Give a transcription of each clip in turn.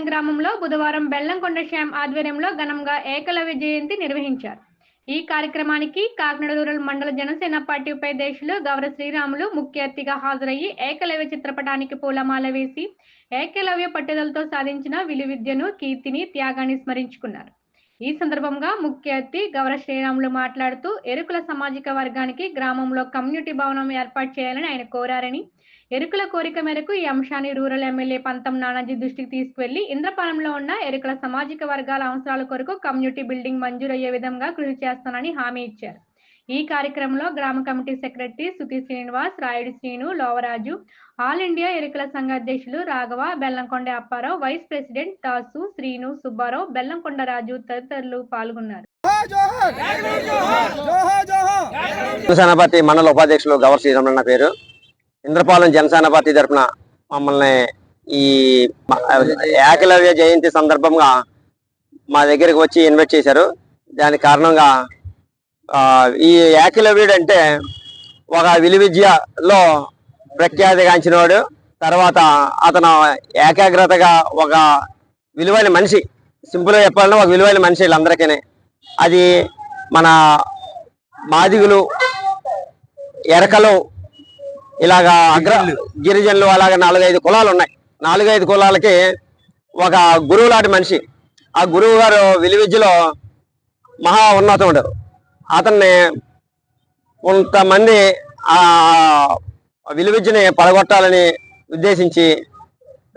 ఇంద్రపాలెం గ్రామంలో బుధవారం బెల్లంకొండ శ్యామ్ ఆధ్వర్యంలో ఘనంగా ఏకలవ్య జయంతి నిర్వహించారు. ఈ కార్యక్రమానికి కాకినాడ రూరల్ మండల జనసేన పార్టీ ఉపాధ్యక్షులు గౌర శ్రీరాములు ముఖ్య అతిథిగా హాజరయ్యి ఏకలవ్య చిత్రపటానికి పూలమాల వేసి ఏకలవ్య పట్టుదలతో సాధించిన విలువిద్యను కీర్తిని త్యాగాన్ని స్మరించుకున్నారు. ఈ సందర్భంగా ముఖ్య అతిథి గౌర శ్రీరాములు మాట్లాడుతూ ఎరుకుల సామాజిక వర్గానికి గ్రామంలో కమ్యూనిటీ భవనం ఏర్పాటు చేయాలని ఆయన కోరారని. ఎరుకుల కోరిక మేరకు ఈ అంశాన్ని రూరల్ ఎమ్మెల్యే పంతం నానాజీ దృష్టికి తీసుకువెళ్ళి ఇంద్రపాలెంలో ఉన్న ఎరుకుల సామాజిక వర్గాల అవసరాల కొరకు కమ్యూనిటీ బిల్డింగ్ మంజూరు అయ్యే విధంగా కృషి చేస్తానని హామీ ఇచ్చారు. ఈ కార్యక్రమంలో గ్రామ committee secretary Sudhi Srinivas Rayudu Srinu Lovaraju all India Erukula సంఘ అధ్యక్షులు రాఘవ బెల్లంకొండ అప్పారావు వైస్ ప్రెసిడెంట్ దాసు శ్రీను సుబ్బారావు బెల్లంకొండ రాజు తదితరులు పాల్గొన్నారు. జనసేన పార్టీ మండల ఉపాధ్యక్షులు గవర్ శ్రీరాములు నా పేరు. ఇంద్రపాలెం జనసేన పార్టీ తరఫున మమ్మల్ని ఈ ఏకలవ్య జయంతి సందర్భంగా మా దగ్గరికి వచ్చి ఇన్వైట్ చేశారు. దానికి కారణంగా ఈ ఏకలవ్యుడు అంటే ఒక విలువిద్యలో ప్రఖ్యాతిగాంచినవాడు తర్వాత అతను ఏకాగ్రతగా ఒక విలువైన మనిషి సింపుల్గా చెప్పాలంటే ఒక విలువైన మనిషి వీళ్ళందరికీ అది మన మాదిగులు ఎరకలు ఇలాగా అగ్ర గిరిజనులు అలాగ నాలుగైదు కులాలు ఉన్నాయి నాలుగైదు కులాలకి ఒక గురువు లాంటి మనిషి. ఆ గురువు గారు విలువిద్యలో మహా ఉన్నతుడు అతన్ని కొంతమంది ఆ విలువిద్యని పడగొట్టాలని ఉద్దేశించి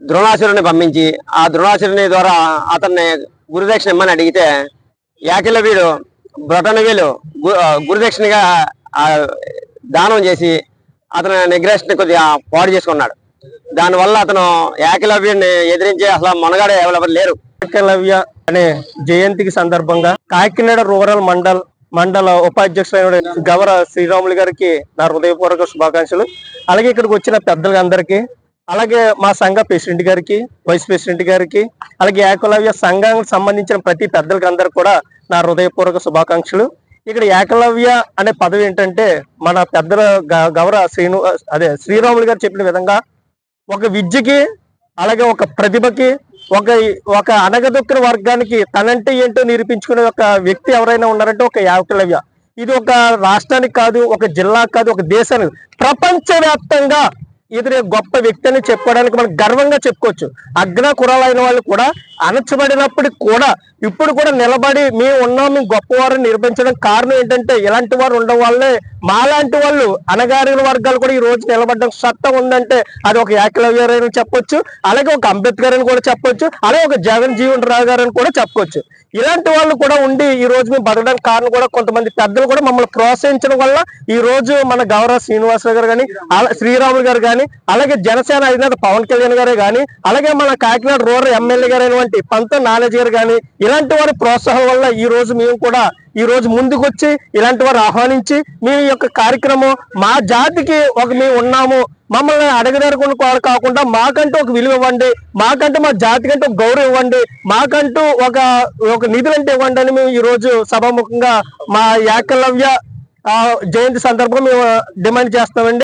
ద్రోణాసురుని పంపించి ఆ ద్రోణాసురుని ద్వారా అతన్ని గురుదక్షిణ ఇమ్మని అడిగితే యాకిలవీడు బ్రొటనవీలు గు- గురుదక్షిణగా దానం చేసి అతను నిగ్రహణ కొద్దిగా పాడు చేసుకున్నాడు. దానివల్ల అతను ఏకలవ్యుడిని ఎదిరించే అసలు మనగాడే ఎవరెవరు లేరు. ఏకలవ్య అనే జయంతికి సందర్భంగా కాకినాడ రూరల్ మండల్ మండల ఉపాధ్యక్షులైన గవర శ్రీరాములు గారికి నా హృదయపూర్వక శుభాకాంక్షలు. అలాగే ఇక్కడికి వచ్చిన పెద్దలందరికీ అలాగే మా సంఘ ప్రెసిడెంట్ గారికి వైస్ ప్రెసిడెంట్ గారికి అలాగే ఏకలవ్య సంఘానికి సంబంధించిన ప్రతి పెద్దలకి అందరికి కూడా నా హృదయపూర్వక శుభాకాంక్షలు. ఇక్కడ ఏకలవ్య అనే పదవి ఏంటంటే మన పెద్దల గ- గవర శ్రీను అదే శ్రీరాములు గారు చెప్పిన విధంగా ఒక విద్యకి అలాగే ఒక ప్రతిభకి ఒక ఒక అనగదొక్కిన వర్గానికి తనంటే ఏంటో నిరూపించుకునే ఒక వ్యక్తి ఎవరైనా ఉన్నారంటే ఒక యావకలవ్య. ఇది ఒక రాష్ట్రానికి కాదు ఒక జిల్లా కాదు ఒక దేశానికి ప్రపంచవ్యాప్తంగా ఇతని గొప్ప వ్యక్తి అని చెప్పుకోవడానికి మనం గర్వంగా చెప్పుకోవచ్చు. అగ్న కురాలైన వాళ్ళు కూడా అణచబడినప్పటికి కూడా ఇప్పుడు కూడా నిలబడి మేము ఉన్నాం మేము గొప్పవారు నిర్మించడం కారణం ఏంటంటే ఇలాంటి వారు ఉండడం వల్లే మాలాంటి వాళ్ళు అనగారిన వర్గాలు కూడా ఈ రోజు నిలబడడం సత్తం ఉందంటే అది ఒక ఏకలవ్య అని చెప్పొచ్చు అలాగే ఒక అంబేద్కర్ అని కూడా చెప్పొచ్చు అలాగే ఒక జగన్ జీవన్ రావు గారు అని కూడా చెప్పొచ్చు. ఇలాంటి వాళ్ళు కూడా ఉండి ఈ రోజు మేము బతకడానికి కారణం కూడా కొంతమంది పెద్దలు కూడా మమ్మల్ని ప్రోత్సహించడం వల్ల ఈ రోజు మన గౌరవ శ్రీనివాసరావు గారు కానీ శ్రీరాములు గారు కానీ అలాగే జనసేన అధినేత పవన్ కళ్యాణ్ గారే కానీ అలాగే మన కాకినాడ రూరల్ ఎమ్మెల్యే గారు అయినటువంటి పంత నాలెడ్జ్ గారు కానీ ఇలాంటి వారి ప్రోత్సాహం వల్ల ఈ రోజు మేము కూడా ఈ రోజు ముందుకొచ్చి ఇలాంటి వారు ఆహ్వానించి మీ యొక్క కార్యక్రమం మా జాతికి ఒక మేము ఉన్నాము మమ్మల్ని అడగదరకుండా కూడా కాకుండా మాకంటూ ఒక విలువ ఇవ్వండి మాకంటూ మా జాతి కంటూ ఒక గౌరవం ఇవ్వండి మాకంటూ ఒక ఒక నిధులంటే ఇవ్వండి అని మేము ఈ రోజు సభాముఖంగా మా ఏకలవ్య జయంతి సందర్భంగా మేము డిమాండ్ చేస్తామండి.